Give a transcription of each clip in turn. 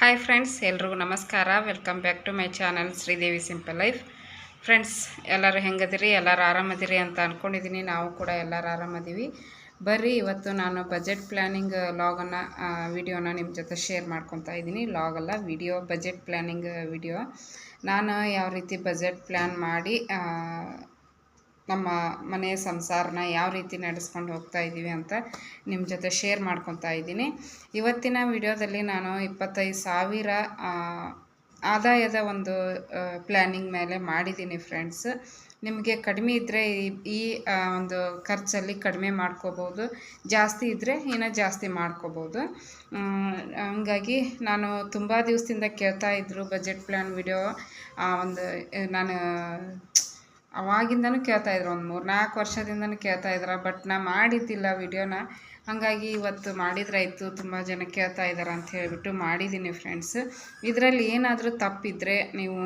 Hi friends ಎಲ್ರಿಗೂ ನಮಸ್ಕಾರ. Welcome back to my channel Sridevi simple life friends ಎಲ್ಲರೂ ಹೆಂಗದಿರಿ? ಎಲ್ಲರೂ ಆರಾಮದಿರಿ ಅಂತ ಅಂದ್ಕೊಂಡಿದ್ದೀನಿ ನಾವು ಕೂಡ ಎಲ್ಲರೂ ಆರಾಮದೀವಿ. ಬರ್ರಿ, ಇವತ್ತು ನಾನು ಬಜೆಟ್ ಪ್ಲ್ಯಾನಿಂಗ್ ಲಾಗನ್ನು ವಿಡಿಯೋನ ನಿಮ್ಮ ಜೊತೆ ಶೇರ್ ಮಾಡ್ಕೊತಾ ಇದ್ದೀನಿ ಲಾಗಲ್ಲ ವಿಡಿಯೋ ಬಜೆಟ್ ಪ್ಲ್ಯಾನಿಂಗ್ ವಿಡಿಯೋ ನಾನು ಯಾವ ರೀತಿ ಬಜೆಟ್ ಪ್ಲ್ಯಾನ್ ಮಾಡಿ ನಮ್ಮ ಮನೆಯ ಸಂಸಾರನ ಯಾವ ರೀತಿ ನಡೆಸ್ಕೊಂಡು ಹೋಗ್ತಾ ಇದ್ದೀವಿ ಅಂತ ನಿಮ್ಮ ಜೊತೆ ಶೇರ್ ಮಾಡ್ಕೊತಾ ಇದ್ದೀನಿ. ಇವತ್ತಿನ ವಿಡಿಯೋದಲ್ಲಿ ನಾನು ಇಪ್ಪತ್ತೈದು ಸಾವಿರ ಆದಾಯದ ಒಂದು ಪ್ಲ್ಯಾನಿಂಗ್ ಮೇಲೆ ಮಾಡಿದ್ದೀನಿ ಫ್ರೆಂಡ್ಸ್ ನಿಮಗೆ ಕಡಿಮೆ ಇದ್ದರೆ ಈ ಒಂದು ಖರ್ಚಲ್ಲಿ ಕಡಿಮೆ ಮಾಡ್ಕೋಬೋದು. ಜಾಸ್ತಿ ಇದ್ದರೆ ಇನ್ನೂ ಜಾಸ್ತಿ ಮಾಡ್ಕೋಬೋದು. ಹಂಗಾಗಿ ನಾನು ತುಂಬ ದಿವಸದಿಂದ ಕೇಳ್ತಾ ಇದ್ದರು ಬಜೆಟ್ ಪ್ಲ್ಯಾನ್ ವಿಡಿಯೋ ಒಂದು, ನಾನು ಅವಾಗಿಂದನೂ ಕೇಳ್ತಾ ಇದ್ರು, ಒಂದು ಮೂರು ನಾಲ್ಕು ವರ್ಷದಿಂದನೂ ಕೇಳ್ತಾ ಇದ್ರು ಬಟ್ ನಾ ಮಾಡಿದ್ದಿಲ್ಲ ವಿಡಿಯೋನ. ಹಾಗಾಗಿ ಇವತ್ತು ಮಾಡಿದ್ರಾಯ್ತು ತುಂಬ ಜನ ಕೇಳ್ತಾ ಇದ್ದಾರೆ ಅಂತ ಹೇಳಿಬಿಟ್ಟು ಮಾಡಿದ್ದೀನಿ ಫ್ರೆಂಡ್ಸ್ ಇದರಲ್ಲಿ ಏನಾದರೂ ತಪ್ಪಿದ್ರೆ ನೀವು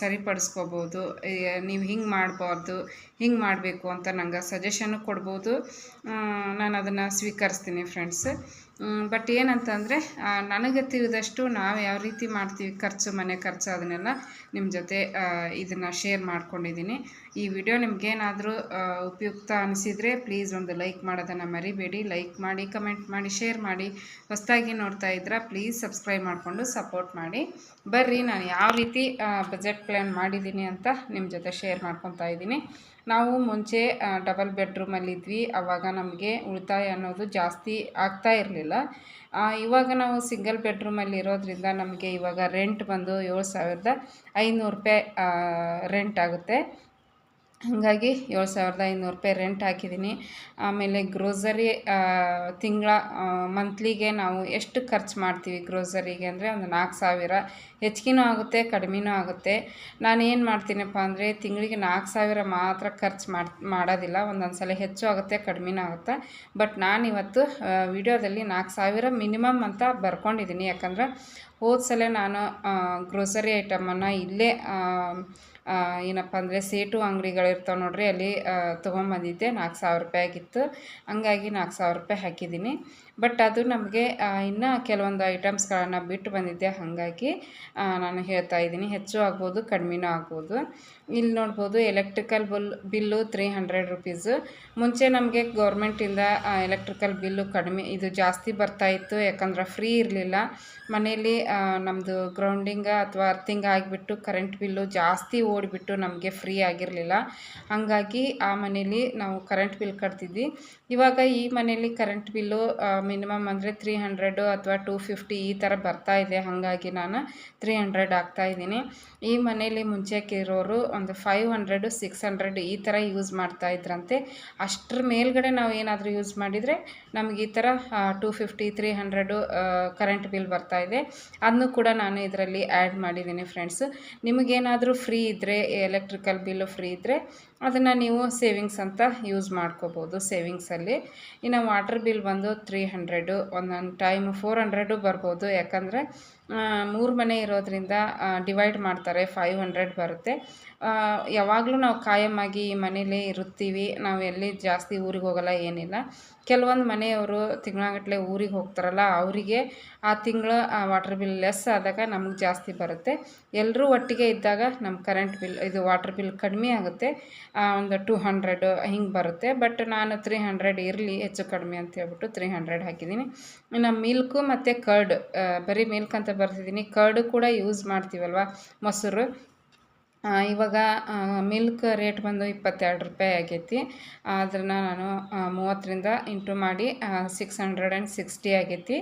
ಸರಿಪಡಿಸ್ಕೋಬೋದು ನೀವು ಹಿಂಗೆ ಮಾಡಬಾರ್ದು, ಹಿಂಗೆ ಮಾಡಬೇಕು ಅಂತ ನಂಗೆ ಸಜೆಷನ್ನು ಕೊಡ್ಬೋದು. ನಾನು ಅದನ್ನು ಸ್ವೀಕರಿಸ್ತೀನಿ ಫ್ರೆಂಡ್ಸ್ ಬಟ್ ಏನಂತಂದರೆ ನನಗೆ ತಿಳಿದಷ್ಟು ನಾವು ಯಾವ ರೀತಿ ಮಾಡ್ತೀವಿ, ಖರ್ಚು, ಮನೆ ಖರ್ಚು ಅದನ್ನೆಲ್ಲ ನಿಮ್ಮ ಜೊತೆ ಇದನ್ನು ಶೇರ್ ಮಾಡ್ಕೊಂಡಿದ್ದೀನಿ ಈ ವಿಡಿಯೋ ನಿಮಗೇನಾದರೂ ಉಪಯುಕ್ತ ಅನಿಸಿದರೆ ಪ್ಲೀಸ್ ಒಂದು ಲೈಕ್ ಮಾಡೋದನ್ನು ಮರಿಬೇಡಿ. ಲೈಕ್ ಮಾಡಿ ಕಮೆಂಟ್ ಮಾಡಿ ಶೇರ್ ಮಾಡಿ. ಹೊಸದಾಗಿ ನೋಡ್ತಾ ಇದ್ರೆ ಪ್ಲೀಸ್ ಸಬ್ಸ್ಕ್ರೈಬ್ ಮಾಡಿಕೊಂಡು ಸಪೋರ್ಟ್ ಮಾಡಿ. ಬರ್ರಿ, ನಾನು ಯಾವ ರೀತಿ ಬಜೆಟ್ ಪ್ಲ್ಯಾನ್ ಮಾಡಿದ್ದೀನಿ ಅಂತ ನಿಮ್ಮ ಜೊತೆ ಶೇರ್ ಮಾಡ್ಕೊತಾ ಇದ್ದೀನಿ. ನಾವು ಮುಂಚೆ ಡಬಲ್ ಬೆಡ್ರೂಮಲ್ಲಿದ್ವಿ ಆವಾಗ ನಮಗೆ ಉಳಿತಾಯ ಅನ್ನೋದು ಜಾಸ್ತಿ ಆಗ್ತಾ ಇರಲಿಲ್ಲ. ಇವಾಗ ನಾವು ಸಿಂಗಲ್ ಬೆಡ್ರೂಮಲ್ಲಿ ಇರೋದ್ರಿಂದ ನಮಗೆ ಇವಾಗ ರೆಂಟ್ ಬಂದು ಏಳು ಸಾವಿರದ ಐನೂರು ರೂಪಾಯಿ ರೆಂಟ್ ಆಗುತ್ತೆ. ಹಾಗಾಗಿ ಏಳು ಸಾವಿರದ ಐನೂರು ರೂಪಾಯಿ ರೆಂಟ್ ಹಾಕಿದ್ದೀನಿ. ಆಮೇಲೆ ಗ್ರೋಸರಿ ತಿಂಗಳ ಮಂತ್ಲಿಗೆ ನಾವು ಎಷ್ಟು ಖರ್ಚು ಮಾಡ್ತೀವಿ ಗ್ರೋಸರಿಗೆ ಅಂದರೆ ಒಂದು ನಾಲ್ಕು ಸಾವಿರ. ಹೆಚ್ಚಿಗೆನೂ ಆಗುತ್ತೆ, ಕಡಿಮೆನೂ ಆಗುತ್ತೆ. ನಾನು ಏನು ಮಾಡ್ತೀನಪ್ಪ ಅಂದರೆ ತಿಂಗಳಿಗೆ ನಾಲ್ಕು ಸಾವಿರ ಮಾತ್ರ ಖರ್ಚು ಮಾಡಿ, ಮಾಡೋದಿಲ್ಲ. ಒಂದೊಂದು ಸಲ ಹೆಚ್ಚು ಆಗುತ್ತೆ, ಕಡಿಮೆನೂ ಆಗುತ್ತೆ. ಬಟ್ ನಾನು ಇವತ್ತು ವಿಡಿಯೋದಲ್ಲಿ ನಾಲ್ಕು ಸಾವಿರ ಮಿನಿಮಮ್ ಅಂತ ಬರ್ಕೊಂಡಿದ್ದೀನಿ. ಯಾಕಂದ್ರೆ ಹೋದ ಸಲ ನಾನು ಗ್ರೋಸರಿ ಐಟಮನ್ನು ಇಲ್ಲೇ ಏನಪ್ಪ ಅಂದರೆ ಸೇಟು ಅಂಗಡಿಗಳಿರ್ತಾವೆ ನೋಡಿರಿ ಅಲ್ಲಿ ತೊಗೊಂಬಂದಿದ್ದೆ. ನಾಲ್ಕು ಸಾವಿರ ರೂಪಾಯಿ ಆಗಿತ್ತು. ಹಂಗಾಗಿ ನಾಲ್ಕು ಸಾವಿರ ರೂಪಾಯಿ ಹಾಕಿದ್ದೀನಿ. ಬಟ್ ಅದು ನಮಗೆ ಇನ್ನು ಕೆಲವೊಂದು ಐಟಮ್ಸ್ಗಳನ್ನು ಬಿಟ್ಟು ಬಂದಿದ್ದೆ ಹಾಗಾಗಿ ನಾನು ಹೇಳ್ತಾ ಇದ್ದೀನಿ. ಹೆಚ್ಚು ಆಗ್ಬೋದು, ಕಡಿಮೆನೂ ಆಗ್ಬೋದು. ಇಲ್ಲಿ ನೋಡ್ಬೋದು electrical bill bill three hundred rupees ಮುಂಚೆ ನಮಗೆ ಗೌರ್ಮೆಂಟಿಂದ ಎಲೆಕ್ಟ್ರಿಕಲ್ ಬಿಲ್ಲು ಕಡಿಮೆ, ಇದು ಜಾಸ್ತಿ ಬರ್ತಾಯಿತ್ತು ಯಾಕಂದ್ರೆ ಫ್ರೀ ಇರಲಿಲ್ಲ. ಮನೆಯಲ್ಲಿ ನಮ್ಮದು ಗ್ರೌಂಡಿಂಗ ಅಥವಾ ಅರ್ಥಿಂಗ್ ಆಗಿಬಿಟ್ಟು ಕರೆಂಟ್ ಬಿಲ್ಲು ಜಾಸ್ತಿ ಓಡಿಬಿಟ್ಟು ನಮಗೆ ಫ್ರೀ ಆಗಿರಲಿಲ್ಲ. ಹಾಗಾಗಿ, ಆ ಮನೇಲಿ ನಾವು ಕರೆಂಟ್ ಬಿಲ್ ಕಟ್ತಿದ್ವಿ. ಇವಾಗ ಈ ಮನೇಲಿ ಕರೆಂಟ್ ಬಿಲ್ಲು ಮಿನಿಮಮ್ ಅಂದರೆ ತ್ರೀ ಹಂಡ್ರೆಡು ಅಥವಾ ಟೂ ಫಿಫ್ಟಿ ಈ ಥರ ಬರ್ತಾ ಇದೆ. ಹಾಗಾಗಿ ನಾನು ತ್ರೀ ಹಂಡ್ರೆಡ್ ಹಾಕ್ತಾ ಇದ್ದೀನಿ. ಈ ಮನೇಲಿ ಮುಂಚೆಕ್ಕೆ ಇರೋರು ಒಂದು ಫೈವ್ ಹಂಡ್ರೆಡು ಸಿಕ್ಸ್ ಹಂಡ್ರೆಡ್ ಈ ಥರ ಯೂಸ್ ಮಾಡ್ತಾ ಇದ್ರಂತೆ. ಅಷ್ಟರ ಮೇಲ್ಗಡೆ ನಾವು ಏನಾದರೂ ಯೂಸ್ ಮಾಡಿದರೆ ನಮಗೆ ಈ ಥರ two fifty three hundred current bill ಬರ್ತಾ ಇದೆ. ಅದನ್ನು ಕೂಡ ನಾನು ಇದರಲ್ಲಿ ಆ್ಯಡ್ ಮಾಡಿದ್ದೀನಿ ಫ್ರೆಂಡ್ಸ್ ನಿಮಗೇನಾದರೂ ಫ್ರೀ ಇದ್ದರೆ ಎಲೆಕ್ಟ್ರಿಕಲ್ ಬಿಲ್ಲು ಫ್ರೀ ಇದ್ದರೆ ಅದನ್ನು ನೀವು ಸೇವಿಂಗ್ಸ್ ಅಂತ ಯೂಸ್ ಮಾಡ್ಕೋಬೋದು ಸೇವಿಂಗ್ಸಲ್ಲಿ ಇನ್ನು ವಾಟರ್ ಬಿಲ್ ಬಂದು ತ್ರೀ ಹಂಡ್ರೆಡು ಒಂದೊಂದು ಟೈಮ್ ಫೋರ್ ಹಂಡ್ರೆಡು ಬರ್ಬೋದು. ಯಾಕಂದರೆ ಮೂರು ಮನೆ ಇರೋದರಿಂದ ಡಿವೈಡ್ ಮಾಡ್ತಾರೆ ಫೈವ್ ಹಂಡ್ರೆಡ್ ಬರುತ್ತೆ. ಯಾವಾಗಲೂ ನಾವು ಕಾಯಮಾಗಿ ಈ ಮನೇಲೇ ಇರುತ್ತೀವಿ, ನಾವು ಎಲ್ಲಿ ಜಾಸ್ತಿ ಊರಿಗೆ ಹೋಗಲ್ಲ, ಏನಿಲ್ಲ. ಕೆಲವೊಂದು ಮನೆಯವರು ತಿಂಗಳಗಟ್ಟಲೆ ಊರಿಗೆ ಹೋಗ್ತಾರಲ್ಲ, ಅವರಿಗೆ ಆ ತಿಂಗಳ ವಾಟರ್ ಬಿಲ್ ಲೆಸ್ ಆದಾಗ ನಮಗೆ ಜಾಸ್ತಿ ಬರುತ್ತೆ. ಎಲ್ಲರೂ ಒಟ್ಟಿಗೆ ಇದ್ದಾಗ ನಮ್ಮ ಕರೆಂಟ್ ಬಿಲ್ ಇದು ವಾಟರ್ ಬಿಲ್ ಕಡಿಮೆ ಆಗುತ್ತೆ. ಒಂದು ಟೂ ಹಂಡ್ರೆಡ್ ಹಿಂಗೆ ಬರುತ್ತೆ. ಬಟ್ ನಾನು ತ್ರೀ ಹಂಡ್ರೆಡ್ ಇರಲಿ, ಹೆಚ್ಚು ಕಡಿಮೆ ಅಂತ ಹೇಳ್ಬಿಟ್ಟು ತ್ರೀ ಹಂಡ್ರೆಡ್ ಹಾಕಿದ್ದೀನಿ. ಇನ್ನು ಮಿಲ್ಕು ಮತ್ತು ಕರ್ಡ್ ಬರೀ ಮಿಲ್ಕ್ ಅಂತ ಬರ್ತಿದ್ದೀನಿ ಕರ್ಡು ಕೂಡ ಯೂಸ್ ಮಾಡ್ತೀವಲ್ವ? ಮೊಸರು. ಇವಾಗ ಮಿಲ್ಕ್ ರೇಟ್ ಬಂದು ಇಪ್ಪತ್ತೆರಡು ರೂಪಾಯಿ ಆಗೈತಿ. ಅದನ್ನು ನಾನು ಮೂವತ್ತರಿಂದ ಇಂಟು ಮಾಡಿ ಸಿಕ್ಸ್ ಹಂಡ್ರೆಡ್ ಆ್ಯಂಡ್ ಸಿಕ್ಸ್ಟಿ ಆಗೈತಿ.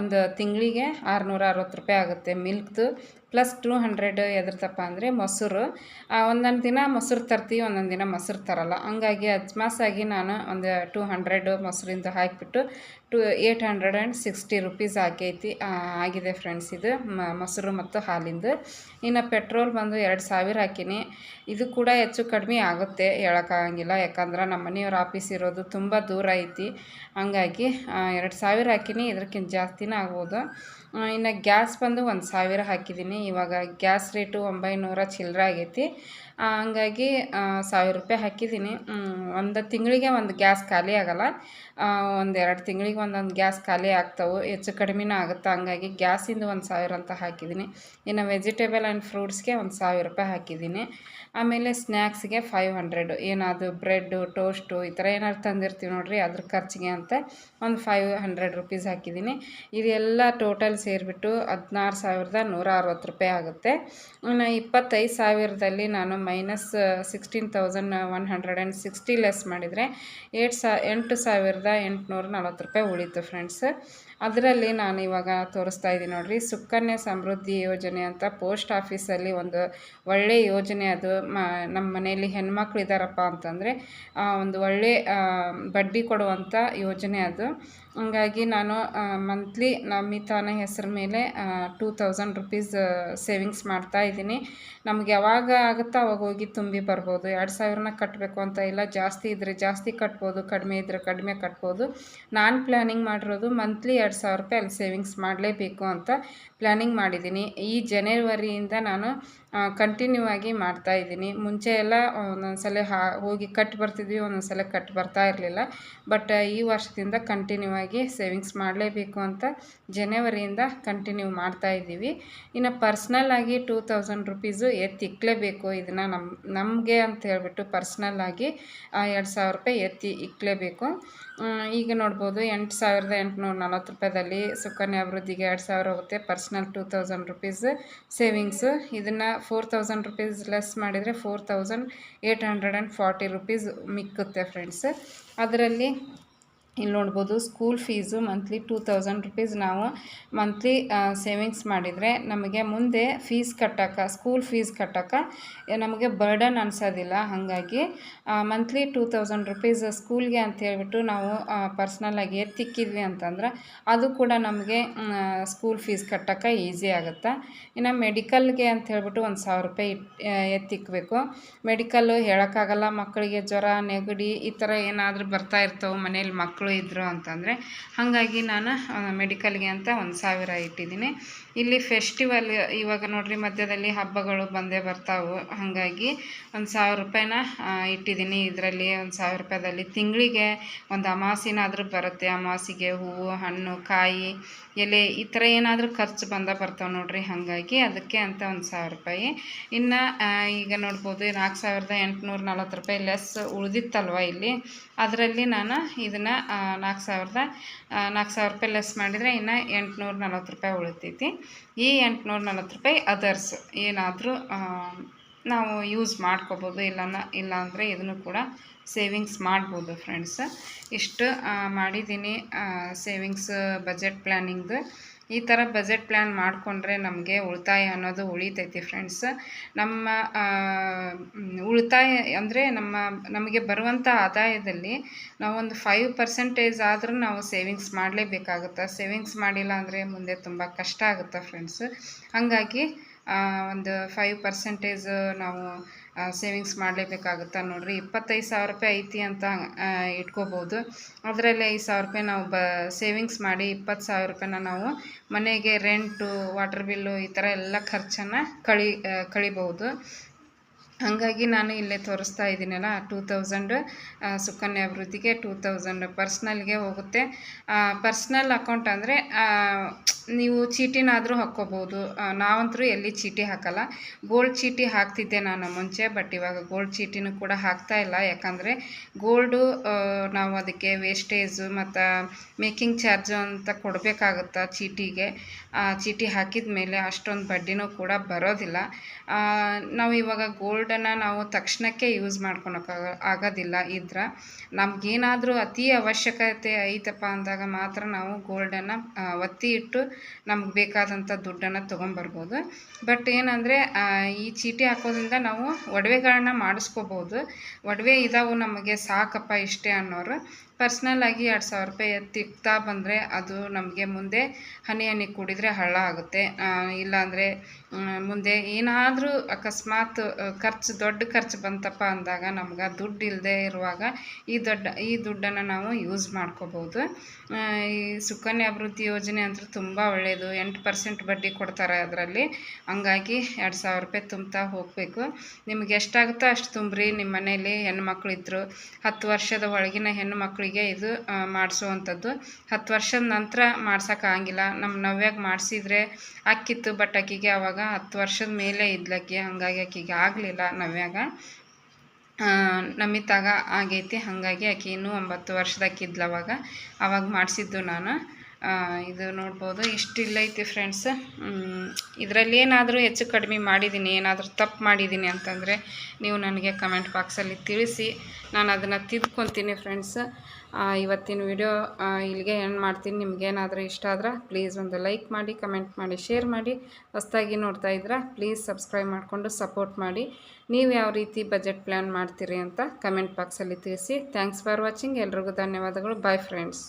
ಒಂದು ತಿಂಗಳಿಗೆ ಆರುನೂರ ಅರವತ್ತು ರೂಪಾಯಿ ಆಗುತ್ತೆ ಮಿಲ್ಕ್ದು. ಪ್ಲಸ್ ಟೂ ಹಂಡ್ರೆಡ್ ಎದ್ರದಪ್ಪ ಅಂದರೆ ಮೊಸರು. ಒಂದೊಂದು ದಿನ ಮೊಸರು ತರ್ತೀವಿ ಒಂದೊಂದು ದಿನ ಮೊಸರು ತರಲ್ಲ. ಹಂಗಾಗಿ ಅಜ್ಮಾಸಾಗಿ ನಾನು ಒಂದು ಟೂ ಹಂಡ್ರೆಡ್ ಮೊಸರಿಂದ ಹಾಕಿಬಿಟ್ಟು two eight hundred and sixty rupees ಆಗೈತಿ. ಆಗಿದೆ ಫ್ರೆಂಡ್ಸ್ ಇದು ಮೊಸರು ಮತ್ತು ಹಾಲಿಂದು. ಇನ್ನು ಪೆಟ್ರೋಲ್ ಬಂದು ಎರಡು ಸಾವಿರ ಹಾಕೀನಿ. ಇದು ಕೂಡ ಹೆಚ್ಚು ಕಡಿಮೆ ಆಗುತ್ತೆ ಹೇಳೋಕ್ಕಾಗಂಗಿಲ್ಲ. ಯಾಕಂದ್ರೆ ನಮ್ಮ ಮನೆಯವ್ರ ಆಫೀಸ್ ಇರೋದು ತುಂಬ ದೂರ ಐತಿ. ಹಂಗಾಗಿ ಎರಡು ಸಾವಿರ ಹಾಕಿನಿ. ಇದಕ್ಕಿಂತ ಜಾಸ್ತಿನೇ ಆಗ್ಬೋದು. ಇನ್ನು ಗ್ಯಾಸ್ ಬಂದು ಒಂದು ಸಾವಿರ ಹಾಕಿದ್ದೀನಿ ಇವಾಗ ಗ್ಯಾಸ್ ರೇಟು ಒಂಬೈನೂರ ಚಿಲ್ಲರೆ ಆಗೈತಿ. ಹಂಗಾಗಿ ಸಾವಿರ ರೂಪಾಯಿ ಹಾಕಿದ್ದೀನಿ. ಒಂದು ತಿಂಗಳಿಗೆ ಒಂದು ಗ್ಯಾಸ್ ಖಾಲಿ ಆಗೋಲ್ಲ. ಒಂದು ಎರಡು ತಿಂಗಳಿಗೆ ಒಂದೊಂದು ಗ್ಯಾಸ್ ಖಾಲಿ ಆಗ್ತಾವೆ. ಹೆಚ್ಚು ಕಡಿಮೆನೂ ಆಗುತ್ತೆ. ಹಂಗಾಗಿ ಗ್ಯಾಸಿಂದು ಒಂದು ಸಾವಿರ ಅಂತ ಹಾಕಿದ್ದೀನಿ. ಇನ್ನು ವೆಜಿಟೇಬಲ್ ಆ್ಯಂಡ್ ಫ್ರೂಟ್ಸ್ಗೆ ಒಂದು ಸಾವಿರ ರೂಪಾಯಿ ಹಾಕಿದ್ದೀನಿ. ಆಮೇಲೆ ಸ್ನ್ಯಾಕ್ಸ್ಗೆ ಫೈವ್ ಹಂಡ್ರೆಡು. ಏನಾದ್ರು ಬ್ರೆಡ್ಡು, ಟೋಸ್ಟು ಈ ಥರ ಏನಾದ್ರು ತಂದಿರ್ತೀವಿ ನೋಡಿರಿ, ಅದ್ರ ಖರ್ಚಿಗೆ ಅಂತ ಒಂದು ಫೈವ್ ಹಂಡ್ರೆಡ್ ರುಪೀಸ್ ಹಾಕಿದ್ದೀನಿ. ಇದೆಲ್ಲ ಟೋಟಲ್ ಸೇರಿಬಿಟ್ಟು ಹದಿನಾರು ಸಾವಿರದ ನೂರ ಅರವತ್ತು ರೂಪಾಯಿ ಆಗುತ್ತೆ. ಇನ್ನು ಇಪ್ಪತ್ತೈದು ಸಾವಿರದಲ್ಲಿ ನಾನು minus sixteen thousand one hundred and sixty less ಮಾಡಿದರೆ, ಏಟ್ ಸಾ, ಎಂಟು ಸಾವಿರದ ಎಂಟುನೂರ ನಲ್ವತ್ತು ರೂಪಾಯಿ ಉಳೀತು ಫ್ರೆಂಡ್ಸ್ ಅದರಲ್ಲಿ ನಾನು ಇವಾಗ ತೋರಿಸ್ತಾ ಇದ್ದೀನಿ ನೋಡಿರಿ. ಸುಕನ್ಯಾ ಸಮೃದ್ಧಿ ಯೋಜನೆ ಅಂತ ಪೋಸ್ಟ್ ಆಫೀಸಲ್ಲಿ ಒಂದು ಒಳ್ಳೆಯ ಯೋಜನೆ ಅದು. ನಮ್ಮ ಮನೆಯಲ್ಲಿ ಹೆಣ್ಮಕ್ಳು ಇದ್ದಾರಪ್ಪ ಅಂತಂದರೆ ಒಂದು ಒಳ್ಳೆ ಬಡ್ಡಿ ಕೊಡುವಂಥ ಯೋಜನೆ ಅದು. ಹಂಗಾಗಿ ನಾನು ಮಂತ್ಲಿ ನಮಿತಾನ ಹೆಸರ ಮೇಲೆ ಟೂ ತೌಸಂಡ್ ರುಪೀಸ್ ಸೇವಿಂಗ್ಸ್ ಮಾಡ್ತಾ ಇದ್ದೀನಿ. ನಮ್ಗೆ ಯಾವಾಗ ಆಗುತ್ತೋ ಅವಾಗ ಹೋಗಿ ತುಂಬಿ ಬರ್ಬೋದು. ಎರಡು ಸಾವಿರನ ಕಟ್ಟಬೇಕು ಅಂತ ಇಲ್ಲ. ಜಾಸ್ತಿ ಇದ್ದರೆ ಜಾಸ್ತಿ ಕಟ್ಬೋದು. ಕಡಿಮೆ ಇದ್ದರೆ ಕಡಿಮೆ ಕಟ್ಬೋದು. ನಾನು ಪ್ಲ್ಯಾನಿಂಗ್ ಮಾಡಿರೋದು ಮಂತ್ಲಿ ಸಾವಿರ ರೂಪಾಯಿ ಅಲ್ಲಿ ಸೇವಿಂಗ್ಸ್ ಮಾಡಲೇಬೇಕು ಅಂತ ಪ್ಲ್ಯಾನಿಂಗ್ ಮಾಡಿದ್ದೀನಿ. ಈ ಜನವರಿಯಿಂದ ನಾನು ಕಂಟಿನ್ಯೂ ಆಗಿ ಮಾಡ್ತಾ ಇದ್ದೀನಿ. ಮುಂಚೆ ಎಲ್ಲ ಒಂದೊಂದ್ಸಲ ಹೋಗಿ ಕಟ್ ಬರ್ತಿದ್ವಿ, ಒಂದೊಂದ್ಸಲ ಕಟ್ ಬರ್ತಾ ಇರಲಿಲ್ಲ. ಬಟ್ ಈ ವರ್ಷದಿಂದ ಕಂಟಿನ್ಯೂ ಆಗಿ ಸೇವಿಂಗ್ಸ್ ಮಾಡಲೇಬೇಕು ಅಂತ ಜನವರಿಯಿಂದ ಕಂಟಿನ್ಯೂ ಮಾಡ್ತಾ ಇದ್ದೀವಿ. ಇನ್ನು ಪರ್ಸ್ನಲ್ ಆಗಿ ಟೂ ತೌಸಂಡ್ ರುಪೀಸು ಎತ್ತಿ ಇಕ್ಕಲೇಬೇಕು ಇದನ್ನು ನಮ್ಮ ನಮಗೆ ಅಂತ ಹೇಳ್ಬಿಟ್ಟು ಪರ್ಸ್ನಲ್ ಆಗಿ ಎರಡು ಸಾವಿರ ರೂಪಾಯಿ ಎತ್ತಿ ಇಕ್ಕಲೇಬೇಕು ಈಗ ನೋಡ್ಬೋದು ಎಂಟು ಸಾವಿರದ ಎಂಟುನೂರ ನಲ್ವತ್ತು ರೂಪಾಯಿದಲ್ಲಿ ಸುಕನ್ಯಾ ಅಭಿವೃದ್ಧಿಗೆ ಎರಡು ಸಾವಿರ ಹೋಗುತ್ತೆ. Personal two thousand rupees savings ಇದನ್ನು ಫೋರ್ ತೌಸಂಡ್ ರುಪೀಸ್ ಲೆಸ್ ಮಾಡಿದರೆ four thousand eight hundred and forty rupees ಮಿಕ್ಕುತ್ತೆ friends ಅದರಲ್ಲಿ ಇಲ್ಲಿ ನೋಡ್ಬೋದು school fees monthly two thousand rupees ನಾವು ಮಂತ್ಲಿ ಸೇವಿಂಗ್ಸ್ ಮಾಡಿದರೆ ನಮಗೆ ಮುಂದೆ ಫೀಸ್ ಕಟ್ಟೋಕ್ಕೆ ಸ್ಕೂಲ್ ಫೀಸ್ ಕಟ್ಟಕ್ಕೆ ನಮಗೆ ಬರ್ಡನ್ ಅನ್ಸೋದಿಲ್ಲ. ಹಾಗಾಗಿ ಮಂತ್ಲಿ ಟೂ ತೌಸಂಡ್ ರುಪೀಸ್ ಸ್ಕೂಲ್ಗೆ ಅಂತ ಹೇಳ್ಬಿಟ್ಟು ನಾವು ಪರ್ಸ್ನಲಾಗಿ ಎತ್ತಿಕ್ಕಿದ್ವಿ ಅಂತಂದ್ರೆ ಅದು ಕೂಡ ನಮಗೆ ಸ್ಕೂಲ್ ಫೀಸ್ ಕಟ್ಟೋಕ್ಕೆ ಈಸಿ ಆಗುತ್ತೆ. ಇನ್ನು ಮೆಡಿಕಲ್ಗೆ ಅಂತ ಹೇಳ್ಬಿಟ್ಟು ಒಂದು ಸಾವಿರ ರೂಪಾಯಿ ಎತ್ತಿಕ್ಕಬೇಕು ಮೆಡಿಕಲ್ಲು ಹೇಳೋಕ್ಕಾಗಲ್ಲ ಮಕ್ಕಳಿಗೆ ಜ್ವರ, ನೆಗಡಿ ಈ ಥರ ಏನಾದರೂ ಬರ್ತಾ ಇರ್ತವೆ ಮನೇಲಿ ಮಕ್ಕಳು ಇದ್ದರು ಅಂತಂದರೆ ಹಾಗಾಗಿ ನಾನು ಮೆಡಿಕಲ್ಗೆ ಅಂತ ಒಂದು ಸಾವಿರ ಇಟ್ಟಿದ್ದೀನಿ. ಇಲ್ಲಿ ಫೆಸ್ಟಿವಲ್ ಇವಾಗ ನೋಡ್ರಿ ಮಧ್ಯದಲ್ಲಿ ಹಬ್ಬಗಳು ಬಂದೇ ಬರ್ತಾವು. ಹಾಗಾಗಿ ಒಂದು ಸಾವಿರ ರೂಪಾಯಿನ ಇಟ್ಟಿದ್ದೀನಿ ಇದರಲ್ಲಿ ಒಂದು ಸಾವಿರ ರೂಪಾಯಿದಲ್ಲಿ ತಿಂಗಳಿಗೆ ಒಂದು ಅಮಾಸಿನಾದರೂ ಬರುತ್ತೆ. ಅಮಾಸಿಗೆ ಹೂವು, ಹಣ್ಣು, ಕಾಯಿ, ಎಲೆ ಈ ಥರ ಏನಾದರೂ ಖರ್ಚು ಬಂದ ಬರ್ತಾವೆ ನೋಡ್ರಿ. ಹಾಗಾಗಿ ಅದಕ್ಕೆ ಅಂತ ಒಂದು ಸಾವಿರ ರೂಪಾಯಿ. ಇನ್ನು ಈಗ ನೋಡ್ಬೋದು ನಾಲ್ಕು ಸಾವಿರದ ಎಂಟುನೂರ ನಲ್ವತ್ತು ರೂಪಾಯಿ ಲೆಸ್ ಉಳಿದಿತ್ತಲ್ವ ಇಲ್ಲಿ. ಅದರಲ್ಲಿ ನಾನು ಇದನ್ನು ನಾಲ್ಕು ಸಾವಿರದ ನಾಲ್ಕು ಸಾವಿರ ರೂಪಾಯಿ ಲೆಸ್ ಮಾಡಿದರೆ ಇನ್ನು ಎಂಟುನೂರ ನಲ್ವತ್ತು ರೂಪಾಯಿ ಉಳಿತೈತಿ. ಈ ಎಂಟುನೂರ ನಲ್ವತ್ತು ರೂಪಾಯಿ ಅದರ್ಸ್ ಏನಾದರೂ ನಾವು ಯೂಸ್ ಮಾಡ್ಕೋಬೋದು, ಇಲ್ಲನ ಇಲ್ಲ ಅಂದರೆ ಇದನ್ನು ಕೂಡ ಸೇವಿಂಗ್ಸ್ ಮಾಡ್ಬೋದು ಫ್ರೆಂಡ್ಸ್ ಇಷ್ಟು ಮಾಡಿದ್ದೀನಿ ಸೇವಿಂಗ್ಸ್ ಬಜೆಟ್ ಪ್ಲ್ಯಾನಿಂಗ್ದು ಈ ಥರ ಬಜೆಟ್ ಪ್ಲ್ಯಾನ್ ಮಾಡಿಕೊಂಡ್ರೆ ನಮಗೆ ಉಳಿತಾಯ ಅನ್ನೋದು ಉಳಿತೈತಿ ಫ್ರೆಂಡ್ಸ್ ನಮ್ಮ ಉಳಿತಾಯ ಅಂದರೆ ನಮ್ಮ, ನಮಗೆ ಬರುವಂಥ ಆದಾಯದಲ್ಲಿ ನಾವೊಂದು ಫೈವ್ ಪರ್ಸೆಂಟೇಜ್ ಆದರೂ ನಾವು ಸೇವಿಂಗ್ಸ್ ಮಾಡಲೇಬೇಕಾಗುತ್ತೆ. ಸೇವಿಂಗ್ಸ್ ಮಾಡಿಲ್ಲ ಅಂದರೆ ಮುಂದೆ ತುಂಬ ಕಷ್ಟ ಆಗುತ್ತೆ ಫ್ರೆಂಡ್ಸ್ ಹಾಗಾಗಿ ಒಂದು ಫೈವ್ ಪರ್ಸೆಂಟೇಜ್ ನಾವು ಸೇವಿಂಗ್ಸ್ ಮಾಡಲೇಬೇಕಾಗುತ್ತೆ ನೋಡಿರಿ. ಇಪ್ಪತ್ತೈದು ಸಾವಿರ ರೂಪಾಯಿ ಐತಿ ಅಂತ ಇಟ್ಕೋಬೋದು. ಅದರಲ್ಲಿ ಐದು ಸಾವಿರ ರೂಪಾಯಿ ನಾವು ಬ ಸೇವಿಂಗ್ಸ್ ಮಾಡಿ ಇಪ್ಪತ್ತು ಸಾವಿರ ರೂಪಾಯಿನ ನಾವು ಮನೆಗೆ ರೆಂಟು ವಾಟರ್ ಬಿಲ್ಲು ಈ ಥರ ಎಲ್ಲ ಖರ್ಚನ್ನು ಕಳಿ ಕಳಿಬೋದು. ಹಾಗಾಗಿ ನಾನು ಇಲ್ಲೇ ತೋರಿಸ್ತಾ ಇದ್ದೀನಲ್ಲ, ಟೂ ತೌಸಂಡ್ ಸುಕನ್ಯಾ ಅಭಿವೃದ್ಧಿಗೆ ಟೂ ತೌಸಂಡ್ ಪರ್ಸ್ನಲ್ಗೆ ಹೋಗುತ್ತೆ. ಪರ್ಸ್ನಲ್ ಅಕೌಂಟ್ ಅಂದರೆ ನೀವು ಚೀಟಿನಾದರೂ ಹಾಕ್ಕೋಬೋದು. ನಾವಂತರೂ ಎಲ್ಲಿ ಚೀಟಿ ಹಾಕಲ್ಲ. ಗೋಲ್ಡ್ ಚೀಟಿ ಹಾಕ್ತಿದ್ದೆ ನಾನು ಮುಂಚೆ, ಬಟ್ ಇವಾಗ ಗೋಲ್ಡ್ ಚೀಟಿನೂ ಕೂಡ ಹಾಕ್ತಾ ಇಲ್ಲ. ಯಾಕಂದರೆ ಗೋಲ್ಡು ನಾವು ಅದಕ್ಕೆ ವೇಸ್ಟೇಜು ಮತ್ತು ಮೇಕಿಂಗ್ ಚಾರ್ಜು ಅಂತ ಕೊಡಬೇಕಾಗುತ್ತಾ ಚೀಟಿಗೆ. ಚೀಟಿ ಹಾಕಿದ ಮೇಲೆ ಅಷ್ಟೊಂದು ಬಡ್ಡಿನೂ ಕೂಡ ಬರೋದಿಲ್ಲ. ನಾವು ಇವಾಗ ಗೋಲ್ಡನ್ನು ನಾವು ತಕ್ಷಣಕ್ಕೆ ಯೂಸ್ ಮಾಡ್ಕೊಳಕ್ಕಾಗ ಆಗೋದಿಲ್ಲ. ಇದ್ರೆ ನಮಗೇನಾದರೂ ಅತಿ ಅವಶ್ಯಕತೆ ಐತಪ್ಪ ಅಂದಾಗ ಮಾತ್ರ ನಾವು ಗೋಲ್ಡನ್ನು ಒತ್ತಿ ಇಟ್ಟು ನಮ್ಗೆ ಬೇಕಾದಂಥ ದುಡ್ಡನ್ನು ತೊಗೊಂಬರ್ಬೋದು. ಬಟ್ ಏನಂದರೆ ಈ ಚೀಟಿ ಹಾಕೋದ್ರಿಂದ ನಾವು ಒಡವೆಗಳನ್ನ ಮಾಡಿಸ್ಕೋಬೋದು. ಒಡವೆ ಇದಾವೆ ನಮಗೆ ಸಾಕಪ್ಪ ಇಷ್ಟೇ ಅನ್ನೋರು. ಪರ್ಸ್ನಲ್ ಆಗಿ ಎರಡು ಸಾವಿರ ರೂಪಾಯಿ ತಿಕ್ತಾ ಬಂದರೆ ಅದು ನಮಗೆ ಮುಂದೆ ಹನಿ ಹನಿ ಕೂಡಿದರೆ ಹಳ್ಳ ಆಗುತ್ತೆ. ಇಲ್ಲಾಂದರೆ ಮುಂದೆ ಏನಾದರೂ ಅಕಸ್ಮಾತ್ ಖರ್ಚು, ದೊಡ್ಡ ಖರ್ಚು ಬಂತಪ್ಪ ಅಂದಾಗ ನಮ್ಗೆ ದುಡ್ಡು ಇಲ್ಲದೆ ಇರುವಾಗ ಈ ದೊಡ್ಡ, ಈ ದುಡ್ಡನ್ನು ನಾವು ಯೂಸ್ ಮಾಡ್ಕೋಬೋದು. ಈ ಸುಕನ್ಯಾ ಅಭಿವೃದ್ಧಿ ಯೋಜನೆ ಅಂದರೆ ತುಂಬ ಒಳ್ಳೆಯದು ಎಂಟು ಪರ್ಸೆಂಟ್ ಬಡ್ಡಿ ಕೊಡ್ತಾರೆ ಅದರಲ್ಲಿ. ಹಂಗಾಗಿ ಎರಡು ಸಾವಿರ ರೂಪಾಯಿ ತುಂಬ್ತಾ ಹೋಗಬೇಕು. ನಿಮ್ಗೆ ಎಷ್ಟಾಗುತ್ತೋ ಅಷ್ಟು ತುಂಬ್ರಿ. ನಿಮ್ಮ ಮನೇಲಿ ಹೆಣ್ಮಕ್ಳು ಇದ್ದರು ಹತ್ತು ವರ್ಷದ ಒಳಗಿನ ಹೆಣ್ಣು ಮಕ್ಕಳಿಗೆ ಇದು ಮಾಡಿಸುವಂಥದ್ದು. ಹತ್ತು ವರ್ಷದ ನಂತರ ಮಾಡ್ಸೋಕ್ಕಾಗಿಲ್ಲ ನಮ್ಮ ನವ್ಯಾಗ ಮಾಡಿಸಿದ್ರೆ ಅಕ್ಕಿತ್ತು ಬಟ್ ಆಕಿಗೆ ಅವಾಗ ಹತ್ತು ವರ್ಷದ ಮೇಲೆ ಇದ್ಲಕ್ಕಿ, ಹಂಗಾಗಿ ಆಕಿಗೆ ಆಗಲಿಲ್ಲ ನವ್ಯಾಗ. ನಮಿತಾಗ ಆಗೈತಿ, ಹಾಗಾಗಿ ಆಕೆ ಇನ್ನೂ ಒಂಬತ್ತು ವರ್ಷದಾಕಿದ್ಲು ಅವಾಗ. ಅವಾಗ ಮಾಡಿಸಿದ್ದು ನಾನು. ಇದು ನೋಡ್ಬೋದು. ಇಷ್ಟಿಲ್ಲ ಐತಿ ಫ್ರೆಂಡ್ಸ್ ಇದರಲ್ಲಿ ಏನಾದರೂ ಹೆಚ್ಚು ಕಡಿಮೆ ಮಾಡಿದ್ದೀನಿ ಏನಾದರೂ ತಪ್ಪು ಮಾಡಿದ್ದೀನಿ ಅಂತಂದರೆ ನೀವು ನನಗೆ ಕಮೆಂಟ್ ಬಾಕ್ಸಲ್ಲಿ ತಿಳಿಸಿ. ನಾನು ಅದನ್ನು ತಿದ್ಕೊತೀನಿ ಫ್ರೆಂಡ್ಸ್ ಇವತ್ತಿನ ವಿಡಿಯೋ ಇಲ್ಲಿಗೆ ಏನು ಮಾಡ್ತೀನಿ. ನಿಮ್ಗೇನಾದರೂ ಇಷ್ಟ ಆದ್ರೆ ಪ್ಲೀಸ್ ಒಂದು ಲೈಕ್ ಮಾಡಿ ಕಮೆಂಟ್ ಮಾಡಿ ಶೇರ್ ಮಾಡಿ. ಹೊಸ್ತಾಗಿ ನೋಡ್ತಾ ಇದ್ರೆ ಪ್ಲೀಸ್ ಸಬ್ಸ್ಕ್ರೈಬ್ ಮಾಡಿಕೊಂಡು ಸಪೋರ್ಟ್ ಮಾಡಿ. ನೀವು ಯಾವ ರೀತಿ ಬಜೆಟ್ ಪ್ಲ್ಯಾನ್ ಮಾಡ್ತೀರಿ ಅಂತ ಕಮೆಂಟ್ ಬಾಕ್ಸಲ್ಲಿ ತಿಳಿಸಿ. ಥ್ಯಾಂಕ್ಸ್ ಫಾರ್ ವಾಚಿಂಗ್ ಎಲ್ರಿಗೂ ಧನ್ಯವಾದಗಳು. Bye friends